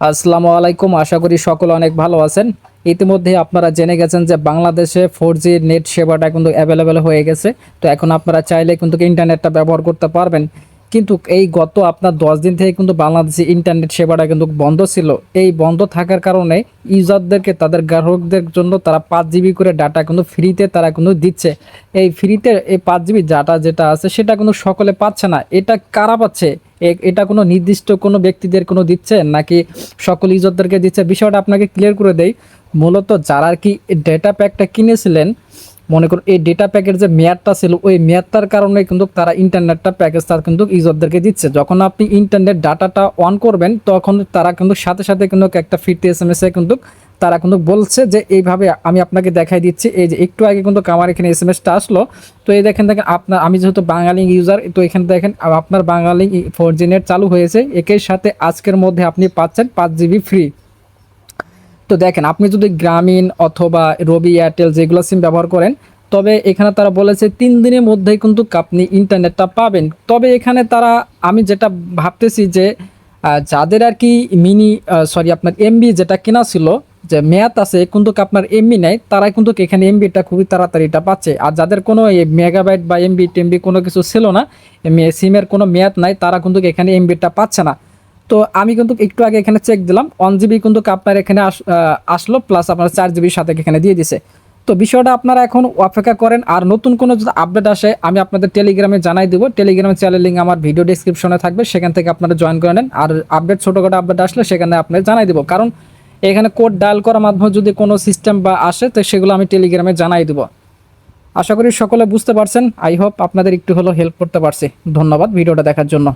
আসসালামু আলাইকুম। আশা করি সকল অনেক ভালো আছেন। ইতিমধ্যে আপনারা জেনে গেছেন যে বাংলাদেশে ফোর জি নেট সেবাটা কিন্তু অ্যাভেলেবেল হয়ে গেছে। তো এখন আপনারা চাইলে কিন্তু ইন্টারনেটটা ব্যবহার করতে পারবেন। কিন্তু এই গত আপনার দশ দিন থেকে কিন্তু বাংলাদেশে ইন্টারনেট সেবাটা কিন্তু বন্ধ ছিল। এই বন্ধ থাকার কারণে ইউজারদেরকে, তাদের গ্রাহকদের জন্য তারা পাঁচ জিবি করে ডাটা কিন্তু ফ্রিতে তারা কিন্তু দিচ্ছে। এই ফ্রিতে এই পাঁচ জিবি ডাটা যেটা আছে, সেটা কিন্তু সকলে পাচ্ছে না। এটা কারা পাচ্ছে? এটা কোনো নির্দিষ্ট কোনো ব্যক্তিদের কোনো দিচ্ছে নাকি সকল ইউজারদেরকে দিচ্ছে? বিষয়টা আপনাকে ক্লিয়ার করে দেই। মূলত যারা আর কি ডেটা প্যাকটা কিনেছিলেন মনে করুন, এই ডেটা প্যাকের যে মেয়াদটা ছিল, ওই মেয়াদটার কারণে কিন্তু তারা ইন্টারনেটটা প্যাকেজ তার কিন্তু ইউজারদেরকে দিচ্ছে। যখন আপনি ইন্টারনেট ডাটাটা অন করবেন, তখন তারা কিন্তু সাথে সাথে কিন্তু একটা ফিরতে এস এম এস এ কিন্তু তারা কিন্তু বলছে যে, এইভাবে আমি আপনাকে দেখাই দিচ্ছি। এই যে একটু আগে কিন্তু আমার এখানে এস এম এসটা আসলো। তো এই দেখেন দেখেন, আপনার, আমি যেহেতু বাঙালি ইউজার তো এখানে দেখেন আপনার বাঙালি ফোর জি নেট চালু হয়েছে। একের সাথে আজকের মধ্যে আপনি পাচ্ছেন পাঁচ জিবি ফ্রি তো দেখেন, আপনি যদি গ্রামীণ অথবা রবি এয়ারটেল যেগুলো সিম ব্যবহার করেন, তবে এখানে তারা বলেছে তিন দিনের মধ্যেই কিন্তু আপনি ইন্টারনেটটা পাবেন। তবে এখানে তারা, আমি যেটা ভাবতেছি যে যাদের আর কি মিনি সরি আপনার এমবি যেটা কেনা ছিল, যে মেয়াদ আছে, কিন্তু আপনার এমবি নেই তারা কিন্তু এখানে এমবিটা খুবই তাড়াতাড়ি এটা পাচ্ছে। আর যাদের কোনো মেগাবাইট বা এমবি টেমবি কোনো কিছু ছিল না সিমের কোনো মেয়াদ নাই, তারা কিন্তু এখানে এমবিটা পাচ্ছে না। তো আমি কিন্তু একটু আগে এখানে চেক দিলাম ওয়ান জিবি কিন্তু আপনার এখানে আস- আসলো প্লাস আপনার চার জিবির সাথে এখানে দিয়ে দিছে। তো বিষয়টা আপনারা এখন অপেক্ষা করেন, আর নতুন কোনো যদি আপডেট আসে, আমি আপনাদের টেলিগ্রামে জানাই দেবো। টেলিগ্রামে চ্যানেল লিঙ্ক আমার ভিডিও ডিসক্রিপশনে থাকবে, সেখান থেকে আপনারা জয়েন করে নেন। আর আপডেট ছোটোখাটো আপডেট আসলে সেখানে আপনাদের জানাই দেবো। কারণ এখানে কোড ডায়াল করার মাধ্যমে যদি কোনো সিস্টেম বা আসে, তো সেগুলো আমি টেলিগ্রামে জানাই দেবো। আশা করি সকলে বুঝতে পারছেন। আই হোপ আপনাদের একটু হলেও হেল্প করতে পারছি। ধন্যবাদ ভিডিওটা দেখার জন্য।